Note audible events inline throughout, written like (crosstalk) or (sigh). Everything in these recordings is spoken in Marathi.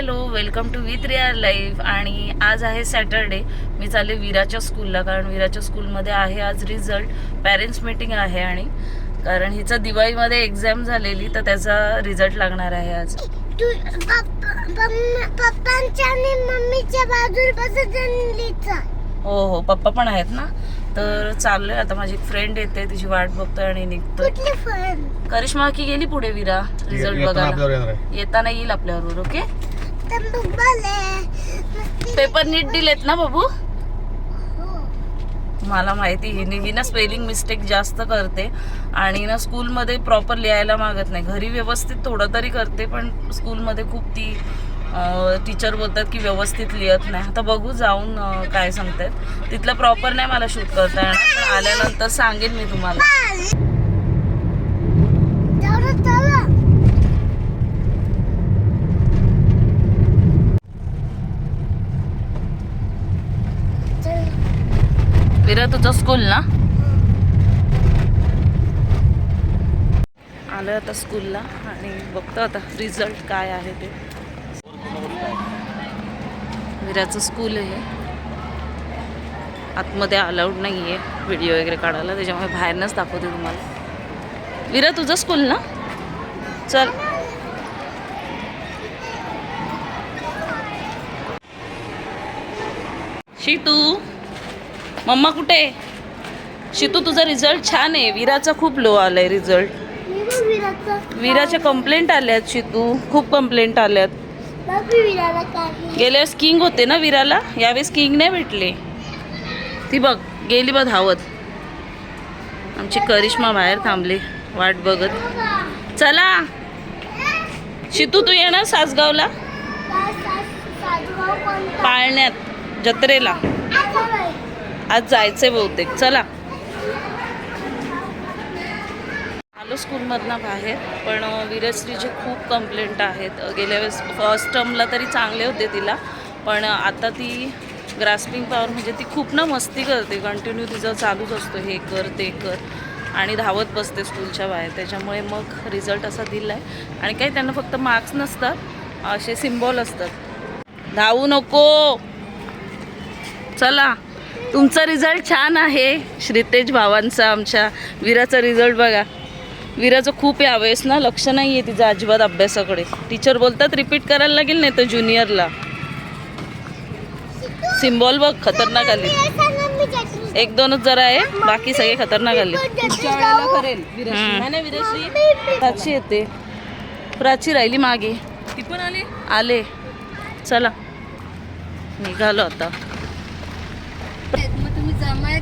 Hello welcome to with real life. आणि आज आहे सॅटरडे. मी चालले वीराच्या स्कूलला कारण वीराच्या स्कूलमध्ये आहे आज रिझल्ट. पॅरेंट्स मीटिंग आहे आणि कारण हिचं दिवाळीमध्ये एक्झाम झालेली तर त्याचा रिझल्ट लागणार आहे आज. तू पप्पा पप्पा- पप्पांच्या आणि मम्मीच्या बाजूला बसत हो हो पप्पा पण आहेत ना. तर चाललोय आता माझी फ्रेंड येते तिची वाट बघतोय आणि निघतोय. फळ करिश्मा की गेली पुढे वीरा? रिझल्ट बघायला. येताना येईल आपल्याबरोबर ओके? पेपर नीट दिलेत ना बाबू? हो. मला माहिती हिने ही ना स्पेलिंग मिस्टेक जास्त करते आणि ना स्कूलमध्ये प्रॉपर लिहायला मागत नाही. घरी व्यवस्थित थोडं तरी करते पण स्कूलमध्ये खूप ती टीचर बोलतात की व्यवस्थित लिहत नाही. आता बघू जाऊन काय सांगतात. तिथलं प्रॉपर नाही मला शूट करता येणार आल्यानंतर सांगेन मी तुम्हाला तेवढं चला चल. विरा तुझं स्कूल ना? आलं आता स्कूलला आणि बघतो आता रिझल्ट काय आहे ते. विराचं स्कूल आहे. आतमध्ये अलाउड नाही आहे व्हिडिओ वगैरे काढायला त्याच्यामुळे बाहेरनंच दाखवते तुम्हाला. विरा तुझं स्कूल ना? चल. शितू मम्मा कुठे? शितू तुझा रिझल्ट छान आहे. विराचा खूप लो आलाय रिझल्ट. विराच्या कंप्लेंट आल्यात शितू. खूप कंप्लेंट आल्यात. गेल्या वेळेस किंग होते ना विराला? यावेळेस किंग नाही भेटले. ती बघ गेली बघ धावत. आमची करिश्मा बाहेर थांबली वाट बघत. चला. शितू तू येणार सासगावला? पाळण्यात जत्रेला. आज जायचंय बहुतेक. चला. आलो स्कूलमधनं बाहेर पण वीरश्रीचे खूप कंप्लेंट आहेत गेल्या वेळेस फर्स्ट टर्मला तरी चांगले होते तिला पण आता ती ग्रास्पिंग पॉवर म्हणजे ती खूप ना मस्ती करते. कंटिन्यू तिचं चालूच असतो हे कर ते कर आणि धावत बसते स्कूलच्या बाहेर. त्याच्यामुळे मग रिझल्ट असा दिला आहे आणि काही त्यांना फक्त मार्क्स नसतात असे सिम्बॉल असतात. धावू नको. चला. तुमचा रिझल्ट छान आहे श्रीतेज भावांचा आमच्या वीराचा रिझल्ट बघा. वीराचं खूप यावेळेस ना लक्ष नाही आहे तिचं अजिबात अभ्यासाकडे. टीचर बोलतात रिपीट करायला लागेल नाही तर ज्युनियरला सिम्बॉल बघ खतरनाक आली. हे. एक दोनच जरा आहे बाकी सगळे खतरनाक आले. प्राची येते. प्राची राहिली मागे. ती पण आली? आले. चला. निघालो आता.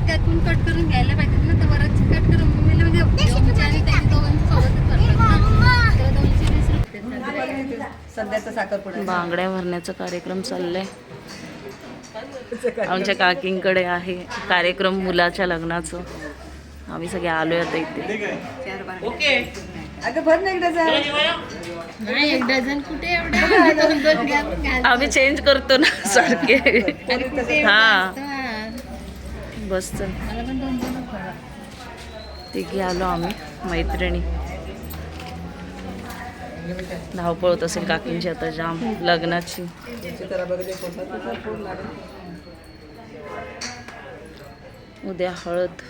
त्यातून कट करून घ्यायला पाहिजे ना तर वरच कट करून मम्मीला म्हणजे तुमच्या आणि त्यांच्या दोघांचं सोबतच करतात ना. दोनशे वीस रुपये सध्याचा साखरपुडा बांगड्या भरण्याचा कार्यक्रम चाललाय. आमच्या काकींकडे आहे कार्यक्रम मुलाच्या लग्नाचं. आम्ही सगळे आलोय आता इथे. अगं भर ना नाही एक डझन कुठे एवढे? आम्ही चेंज करतो ना सारखे. हा. बस चल तिघी आलो आम्ही मैत्रिणी. धावपळ होत असेल काकींची आता जाम लग्नाची. उद्या हळद.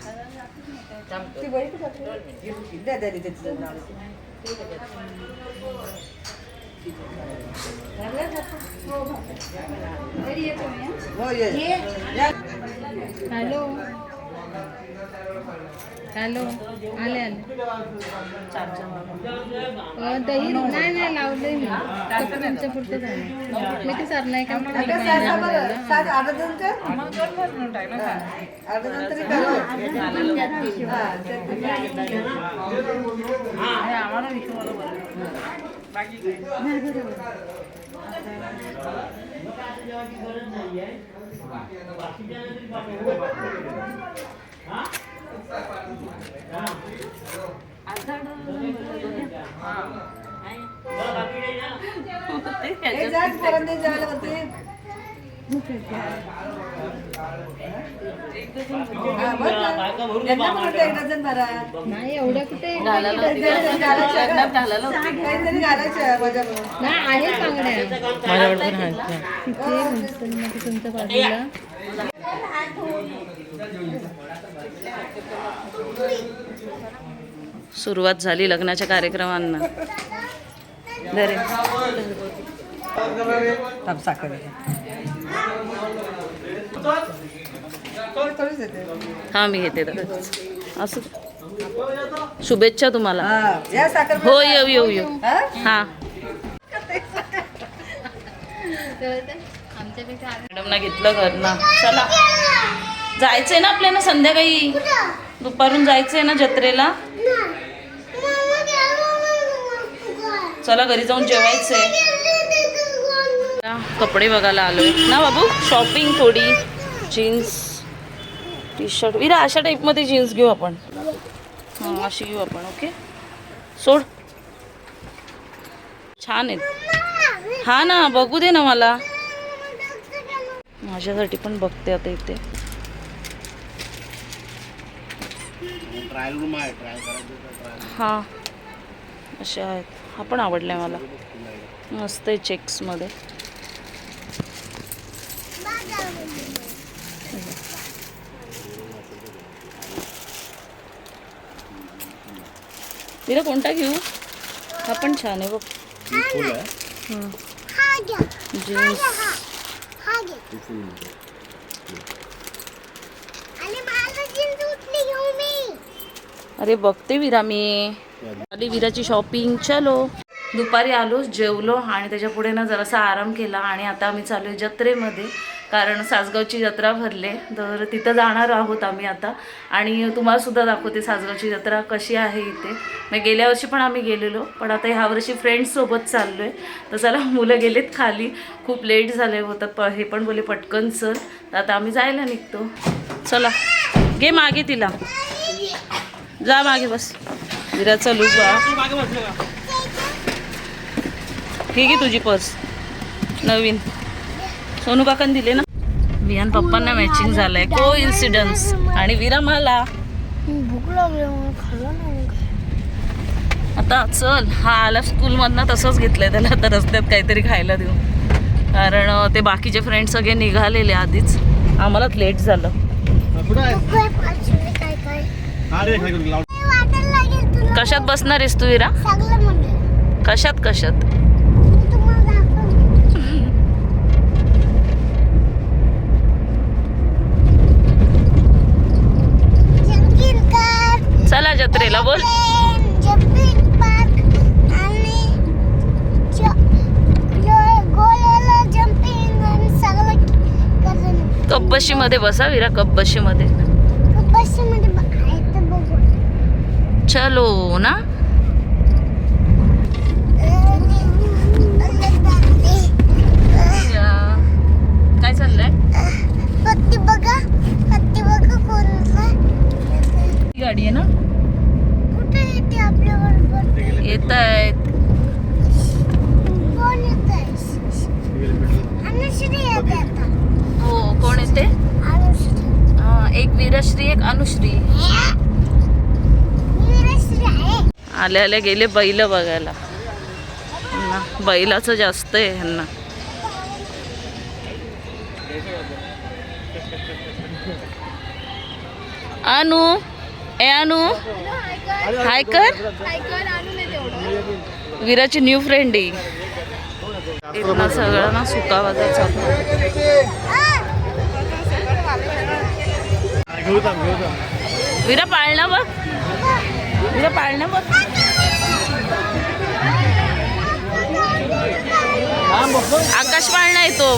हॅलो. हॅलो. आले आले. दही नाही नाही लावलंय मी. फक्त तुमच्या पुरतं झालं मी ते सर नाही का? अगं सात सहा जायला होते. नाही एवढं कुठे? नाही बांगड्या. तिथे तुमच्या बाजूला. सुरुवात झाली लग्नाच्या कार्यक्रमांना. थांब, साखर. हा मी घेते तर. असं शुभेच्छा तुम्हाला. हा, येऊ येऊ येऊ. हा? हा. मॅडमना घेतलं घरना. चला. जायचंय ना आपल्याला संध्याकाळी? दुपारून जायचंय ना जत्रेला? चला घरी जाऊन जेवायचंय. कपडे बघायला आलोय. ना बाबू? शॉपिंग थोडी. जीन्स टी शर्ट विरा अशा टाईपमध्ये जीन्स घेऊ आपण. हां अशी घेऊ आपण ओके सोड. छान आहेत. हा ना बघू दे ना मला. माझ्यासाठी पण बघते आता इथे. हा. असे आहेत. हा पण आवडलाय मला. मस्त आहे चेक्समध्ये तिला कोणता घेऊ? हा पण छान आहे बघ. जीन्स अरे बघते विरा मी. आली विराची शॉपिंग चलो. दुपारी आलो जेवलो आणि त्याच्या पुढे ना जरासा आराम केला आणि आता आम्ही चालू आहे जत्रेमध्ये. कारण सासगावची जत्रा भरले. तर तिथं जाणार आहोत आम्ही आता. आणि तुम्हाला सुद्धा दाखवते सासगावची जत्रा कशी आहे इथे. मग गेल्या वर्षी पण आम्ही गेलेलो पण आता ह्या वर्षी फ्रेंड्ससोबत चाललो आहे तर चला मुलं गेलेत खाली. खूप लेट झाले होतं प हे पण बोले पटकन सर तर आता आम्ही जायला निघतो. चला घे मागे तिला. जा मागे बस. विराचा लूक बा ठीक आहे तुझी पर्स नवीन. सोनू काकान दिले ना? विहान पप्पांना मॅचिंग झालंय. को इन्सिडन्स आणि विरा मला भूक लागली म्हणून खाल्लं नाही आता चल हा आला स्कूलमधनं तसंच घेतलंय त्याला. आता रस्त्यात काहीतरी खायला देऊ कारण ते बाकीचे फ्रेंड सगळे निघालेले आधीच. आम्हालाच लेट झालं. कशात बसणार आहेस तू विरा? सगळं म्हणजे. कशात कशात मी तुम्हाला दाखवते जंकिन कार चला जत्रेला बोल प्लेन जंपिंग पार्क आणि ज- लो- गोल्याला जंपिंग आणि सगळं करून कपबशीमध्ये बसा विरा बघायचं बघू चलो ना. काय चाललंय? गाडी आहे ना कुठे येते आपल्या बरोबर येत आहेत हो कोण येते? एक वीरश्री एक अनुश्री. आल्या आल्या गेले बैल बघायला. बैलाचं जास्त आहे ह्यांना. अनु ए अनु हाय कर. वीराची न्यू फ्रेंड आहे. इथनं सगळं ना सुका बाजार चालू वीरा पाळणा बघ. वीरा पाळणा बघ. आकाश पाळणा येतो.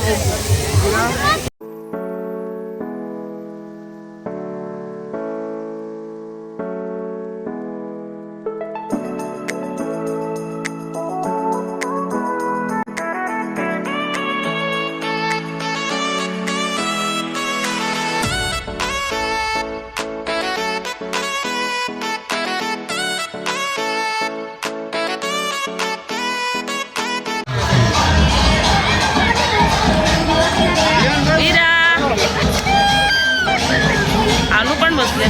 बसले.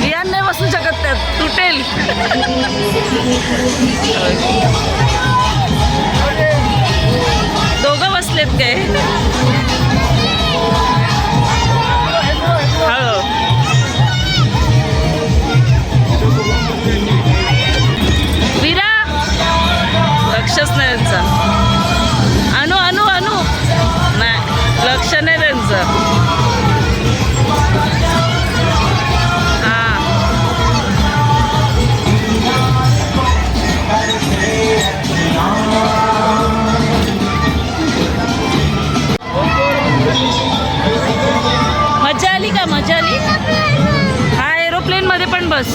वियान नाही बसू शकत त्यात. तुटेल. दोघं बसलेत काय? हो विरा. लक्षच नाही त्यांचा. मजा आली का मजा आली हा एरोप्लेन मध्ये पण बस.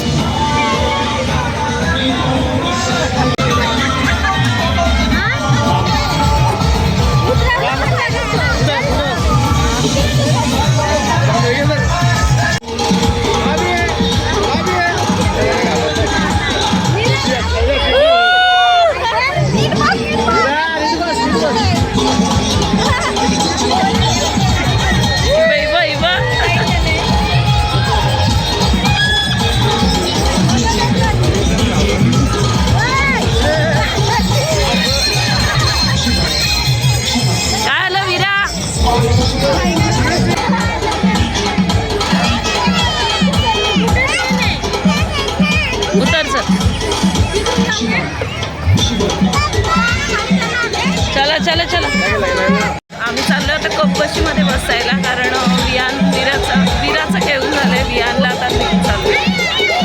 चला चला. आम्ही चाललो आता कपशीमध्ये बसायला कारण अ, वियान विराचा विराचं खेळून झालंय. वियानला आता घेऊन चालू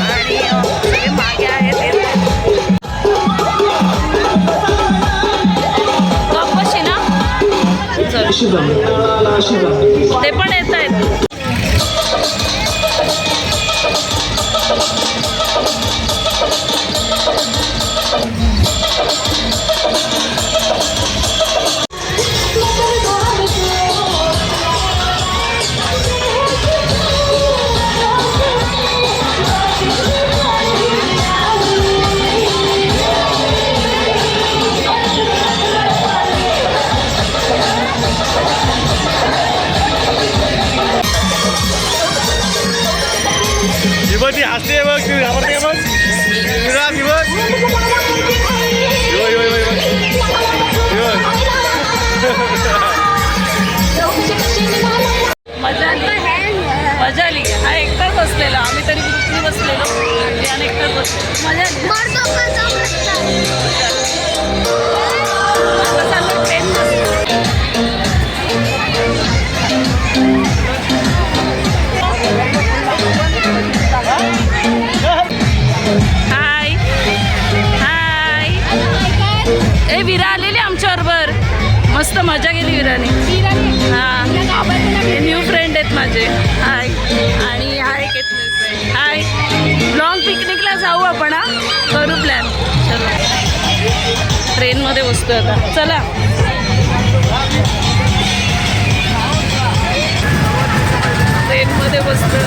आणि सगळे मागे आहेत. कपशी ना? ते पण येत आहेत मध्ये बसतोय आता. चला. ट्रेनमध्ये बसतो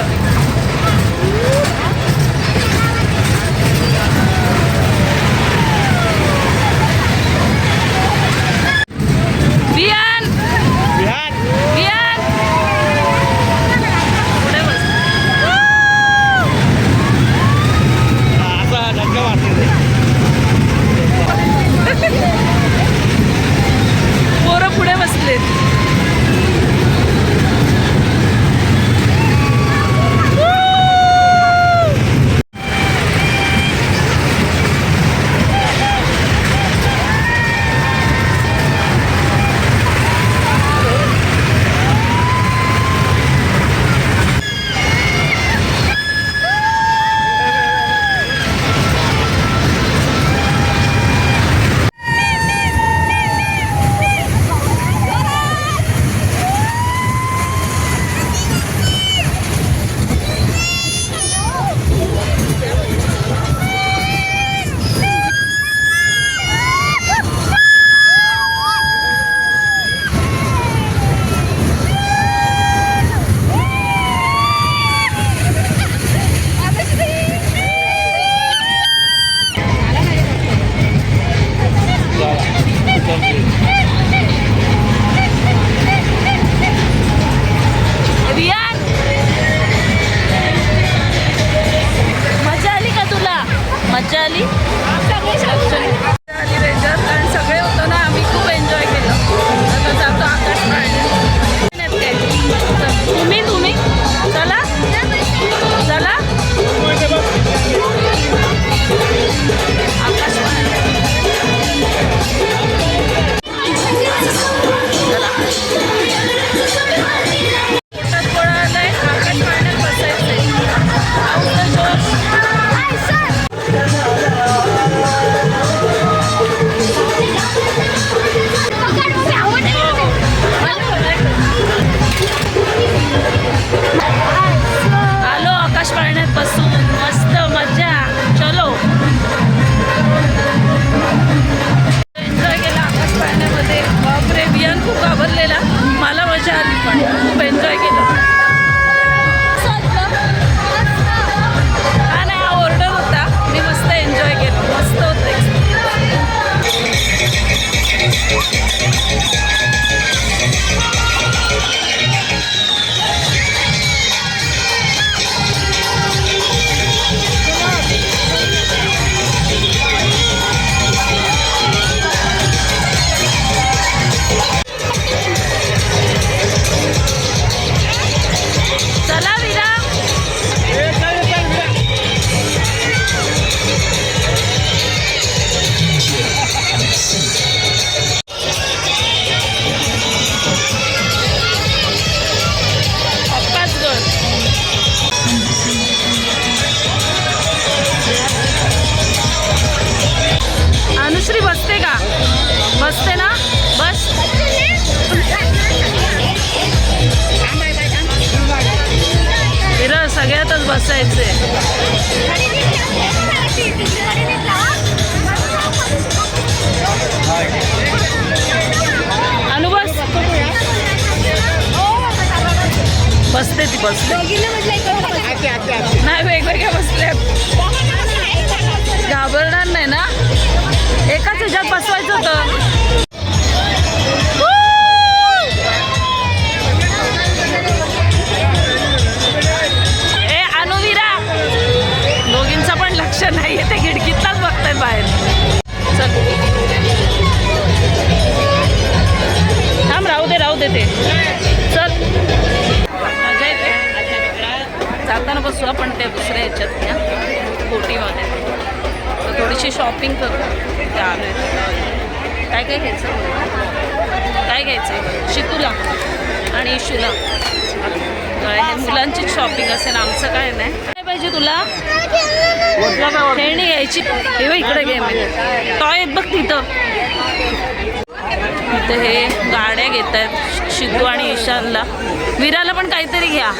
बसते नाही वेगवेगळ्या बसल्या घाबरणार नाही ना? एकाच ह्याच्यात बसवायचं होतं. ए अनुवीरा! दोघींचं पण लक्ष नाही ते खिडकीतलाच बघतायत बाहेर. चल. थांब राहू दे राहू दे ते. चल. जाताना बसू आपण ते दुसऱ्या ह्याच्यात त्या कोटीमध्ये. तर थोडीशी शॉपिंग करू. त्या काय काय घ्यायचं? काय घ्यायचं? शिकूला आणि इशूला. मुलांचीच शॉपिंग असेल आमचं काय नाही. काय पाहिजे तुला? खेळणी घ्यायची. हे इकडे घे. मी टॉय आहेत बघ तिथं. इथे हे गाड्या घेत आहेत शितू आणि ईशानला. विराला पण काहीतरी घ्या.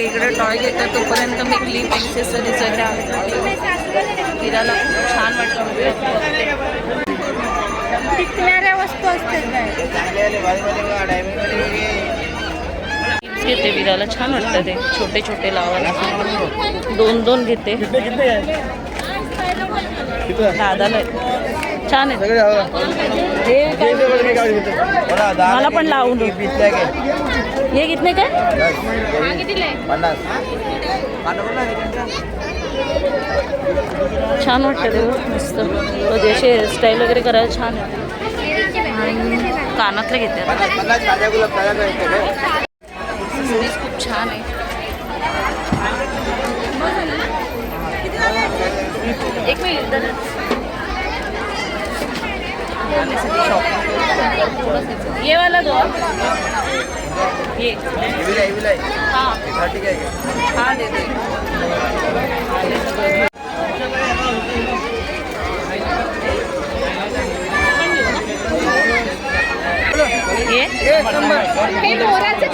इकडे टॉय घेतात तोपर्यंत मी क्लिप एक्सेसरीज वगैरे आहे विराला छान वाटतं. टिकणाऱ्या वस्तू असतात Clips घेते विराला छान वाटतं ते. छोटे छोटे लावायला दोन दोन घेते. किती किती आहे. किती दादाला छान आहे. मला पण लावून हे कितने काय? छान वाटतं ते मस्त. कधी असे हेअरस्टाईल वगैरे करायला छान आहे. आणि कानातले घेते आता. खूब खूप छान आहे. एक मिनिट. ये वाला दो. ये. हाँ. हाँ दे दे.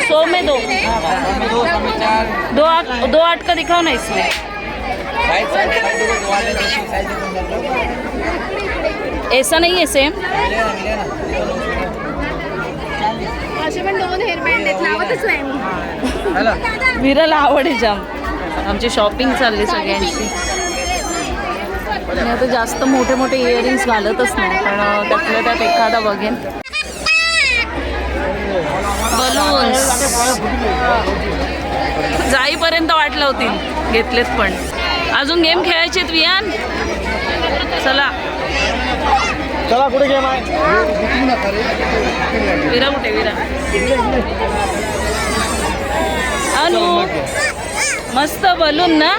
सौ में दो. दो आठ दो आठ का दिखाओ ना इसमें. ऐसा नहीं है सेम असे पण दोन हेअरबँड आहेत लावतच नाही मी. विराला आवड आहे जाम. आमची शॉपिंग चालली सगळ्यांची. मी आता जास्त मोठे मोठे इयरिंग्स घालतच नाही पण त्यातल्या त्यात एखादा बघेन. बलून्स. जाईपर्यंत वाटलं होती. घेतलेत पण. अजून गेम खेळायचे वियान चला. चला कुठे गेम आहे. विरा कुठे? विरा. अनु मस्त बलून ना?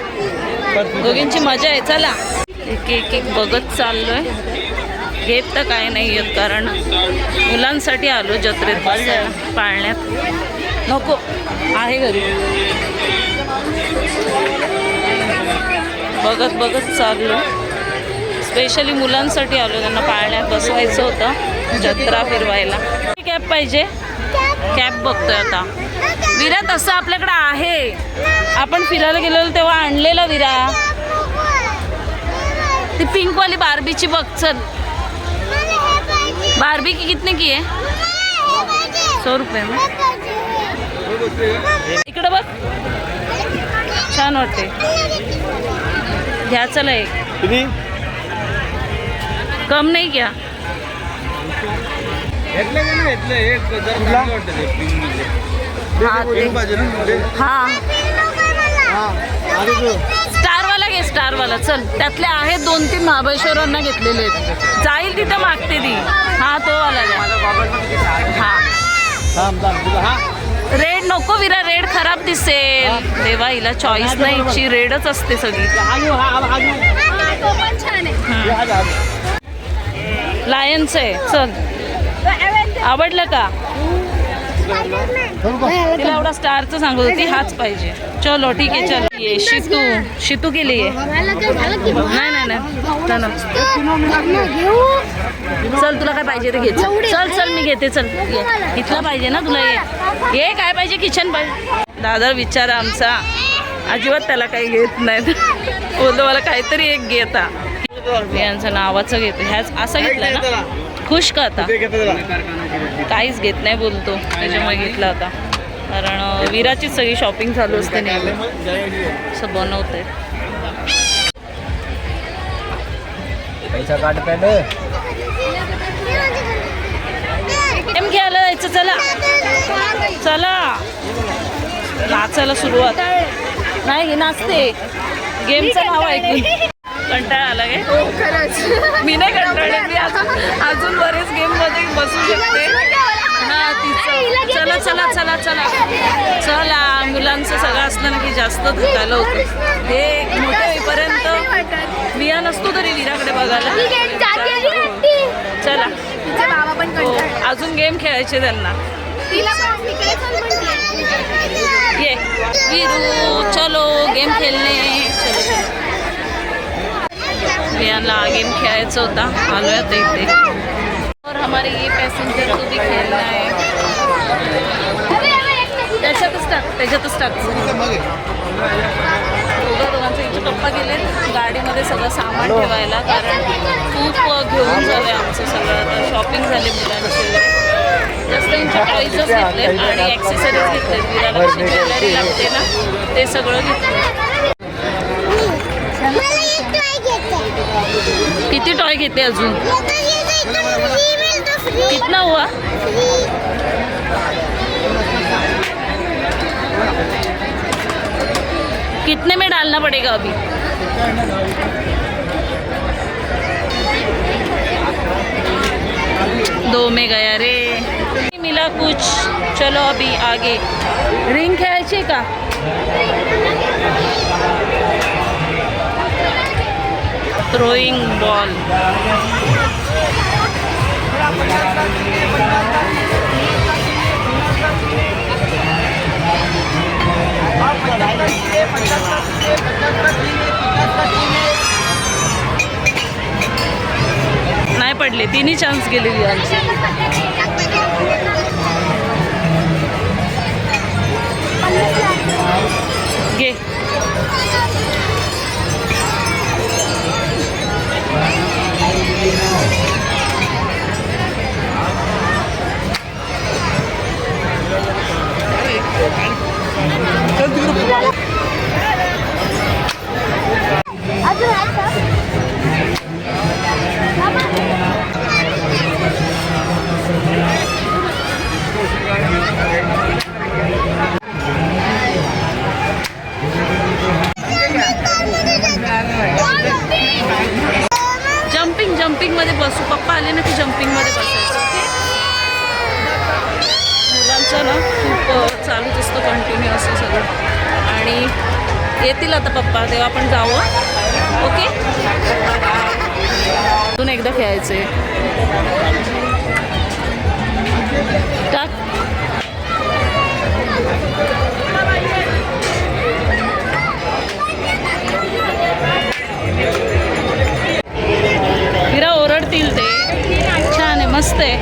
दोघींची मजा आहे. चला. एक एक बघत चाललोय. घेत तर काय नाही येत कारण मुलांसाठी आलो जत्रेत पाळण्यात. नको आहे घरी. बघत बघत चाललो. स्पेशली मुलांसाठी आलो त्यांना पाळण्यात बसवायचं होतं जत्रा फिरवायला. कॅब पाहिजे? कॅब बघतोय आता. विरा तसं आपल्याकडे आहे. आपण फिरायला गेलेलो तेव्हा आणलेला विरा. ती पिंकवाली बार्बीची बघ चल. बार्बी की कितने की आहे सौ रुपये में। इकडं बघ. छान वाटते घ्या चला एक. कम नाही हे. हा? हा हा तू स्टारवाला घे स्टारवाला. चल त्यातले आहेत दोन तीन महाबळेश्वरांना घेतलेले आहेत. जाईल तिथं मागते ती. हा तो वाला हा. हा. रेड नको विरा रेड खराब दिसेल. देवा हिला चॉईस नाही. हिची रेडच असते सगळी. हा हा हा. हा, हे हा. हा. लायन्स आहे. चल. आवडलं का? तिला एवढा स्टारचं सांगत होती हाच पाहिजे. चलो ठीक आहे चल. ये शितू शितू केली आहे नाही नाही. नाही चल तुला काय पाहिजे ते घे. चल चल मी घेते चल. इथला पाहिजे ना तुला ये. ये काय पाहिजे? किचन पाहिजे. दादा विचार आमचा. अजिबात त्याला काही घेत नाहीत बोलतो मला काहीतरी एक घेता यांचं नावाचं घेतो. ह्याच असं घेतलं ना? खुश का आता. काहीच घेत नाही बोलतो. त्याच्यामुळे घेतला होता कारण विराचीच सगळी शॉपिंग चालू असते नेहमी. असं बनवते गेम खेळायला जायचं चला. चला. नाचायला सुरुवात. नाही नाचते. गेमचं नाव ऐकून. कंटाळा आला काय मी नाही (laughs) कंटाळले मी अजून अजून बरेच गेममध्ये बसू शकते. हा तिचं चला. चला चला चला चला. मुलांचं सगळं असलं ना की जास्त धुकायला होतं हे मोठे होईपर्यंत विया नसतो तरी विराकडे बघायला. चला. हो, अजून गेम खेळायचे त्यांना. ये. वीरू चलो गेम खेळणे. चलो चलो. वियांना गेम खेळायचा होता. आलो आता इथे. और हमारे ये पैसेंजर को भी खेलना है. त्याच्यातच टाक त्याच्यातच टाक. दोघं दोघांचे इथे पप्पा गेले गाडीमध्ये सगळं सामान ठेवायला कारण खूप घेऊन झालं आमचं सगळं. आता शॉपिंग झाली मुलांची. जास्त त्यांचे टॉईजच घेतले आणि ॲक्सेसरीज घेतले विराला कशी ज्वेलरी लागते ना ते सगळं घेतलं. किती टॉय घेते अजून? कितना हुआ? कितने में डालना पड़ेगा अभी? दो में गया रे। मिला कुछ। चलो अभी आगे। रिंग खेळायची का? थ्रोइंग बॉल नाही पडले. तिन्ही चान्स गेले विहारचे जम्पिंग जम्पिंगमध्ये बसू. पप्पा आले ना की जम्पिंगमध्ये बसायचं. आमच्या ना खूप चालूच असतं कंटिन्यू असं सगळं. आणि येतील आता पप्पा तेव्हा आपण जावं ओके? अजून एकदा खेळायचे टाक. ओरडतील ते. छान आहे मस्त आहे.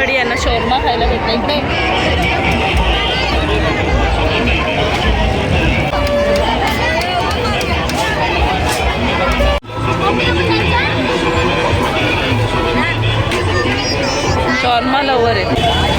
कढी यांना शोरमा खायला भेटला. शॉर्मा लवर आहे.